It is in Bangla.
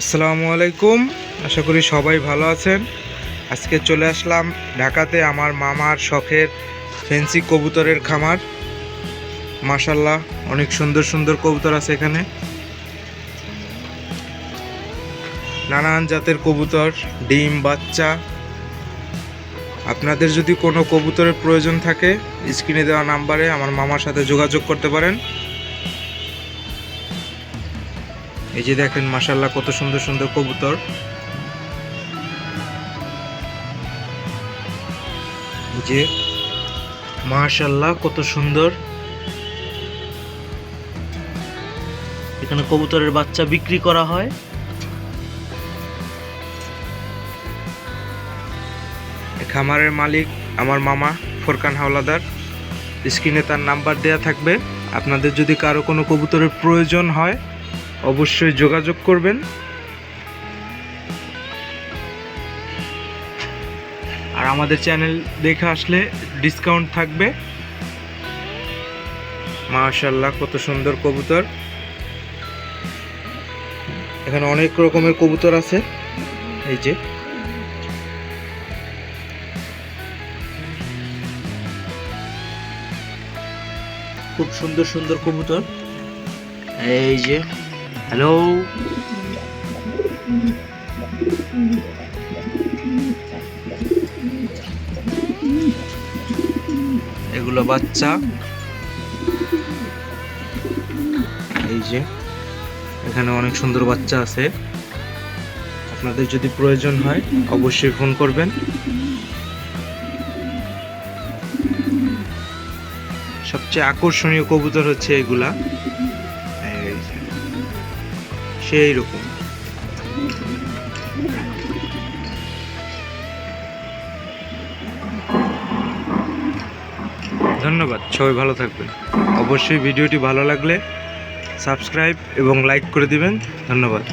আসসালামু আলাইকুম। আশা করি সবাই ভালো আছেন। আজকে চলে আসলাম ঢাকাতে আমার মামার শখের ফেন্সি কবুতরের খামার। মাশাল্লাহ অনেক সুন্দর সুন্দর কবুতর আছে এখানে। নানান জাতের কবুতর, ডিম, বাচ্চা। আপনাদের যদি কোনো কবুতরের প্রয়োজন থাকে, স্ক্রিনে দেওয়া নাম্বারে আমার মামার সাথে যোগাযোগ করতে পারেন। এই যে দেখেন মাশাল্লাহ কত সুন্দর সুন্দর কবুতর। যে মাশাল্লাহ কত সুন্দর। এখানে কবুতরের বাচ্চা বিক্রি করা হয়। খামারের মালিক আমার মামা ফোরকান হাওলাদার। স্ক্রিনে তার নাম্বার দেয়া থাকবে। আপনাদের যদি কারও কোনো কবুতরের প্রয়োজন হয় অবশ্যই যোগাযোগ করবেন। আর আমাদের চ্যানেল দেখে আসলে ডিসকাউন্ট থাকবে। মাশাল্লাহ কত সুন্দর কবুতর। এখানে অনেক রকমের কবুতর আছে। এই যে। খুব সুন্দর সুন্দর কবুতর। এই যে। হ্যালো এগুলো বাচ্চা। এই যে, এখানে অনেক সুন্দর বাচ্চা আছে। আপনাদের যদি প্রয়োজন হয়, অবশ্যই ফোন করবেন। সবচেয়ে আকর্ষণীয় কবুতর হচ্ছে এগুলা। সেই রকম। ধন্যবাদ, সবাই ভালো থাকবেন। অবশ্যই ভিডিওটি ভালো লাগলে সাবস্ক্রাইব এবং লাইক করে দিবেন। ধন্যবাদ।